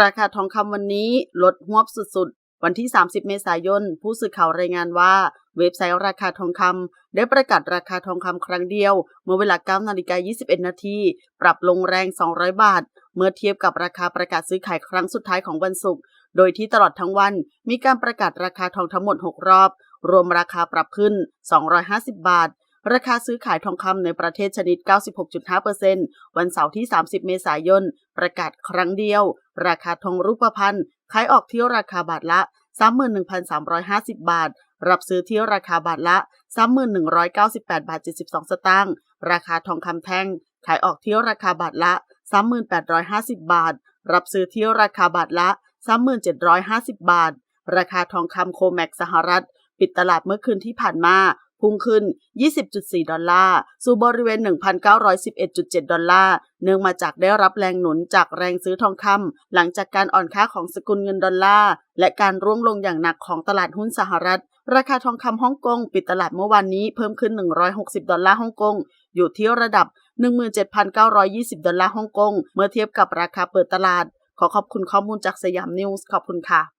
ราคาทองคำวันนี้ลดหวบสุดๆ วันที่ 30 เมษายน ผู้สื่อข่าวรายงานว่า เว็บไซต์ราคาทองคำได้ประกาศราคาทองคำครั้งเดียว เมื่อเวลา9นาฬิกา21 นาทีปรับลงแรง 200 บาท เมื่อเทียบกับราคาประกาศซื้อขายครั้งสุดท้ายของวันศุกร์โดยที่ตลอดทั้งวันมีการประกาศราคาทองทั้งหมด 6 รอบ รวมราคาปรับขึ้น 250 บาทราคาซื้อขายทองคำในประเทศชนิด 96.5%วันเสาร์ที่ 30 เมษายน ประกาศครั้งเดียว ราคาทองรูปพรรณขายออกที่ราคาบาทละ 31,350 บาท รับซื้อที่ราคาบาทละ 3198 บาท 72 สตางค์ ราคาทองคำแท่งขายออกที่ราคาบาทละ 3850 บาท รับซื้อที่ราคาบาทละ 3750 บาท ราคาทองคำโคแม็กสหรัฐ ปิดตลาดเมื่อคืนที่ผ่านมา พุ่งขึ้น 20.4 ดอลลาร์ สู่บริเวณ 1,911.7 ดอลลาร์ เนื่องมาจากได้รับแรงหนุนจากแรงซื้อทองคำหลังจากการอ่อนค่าของสกุลเงินดอลลาร์ และการร่วงลงอย่างหนักของตลาดหุ้นสหรัฐ ราคาทองคำฮ่องกงปิดตลาดเมื่อวานนี้เพิ่มขึ้น 160 ดอลลาร์ฮ่องกง อยู่ที่ระดับ 17,920 ดอลลาร์ฮ่องกง เมื่อเทียบกับราคาเปิดตลาด ขอขอบคุณข้อมูลจากสยามนิวส์ขอบคุณค่ะ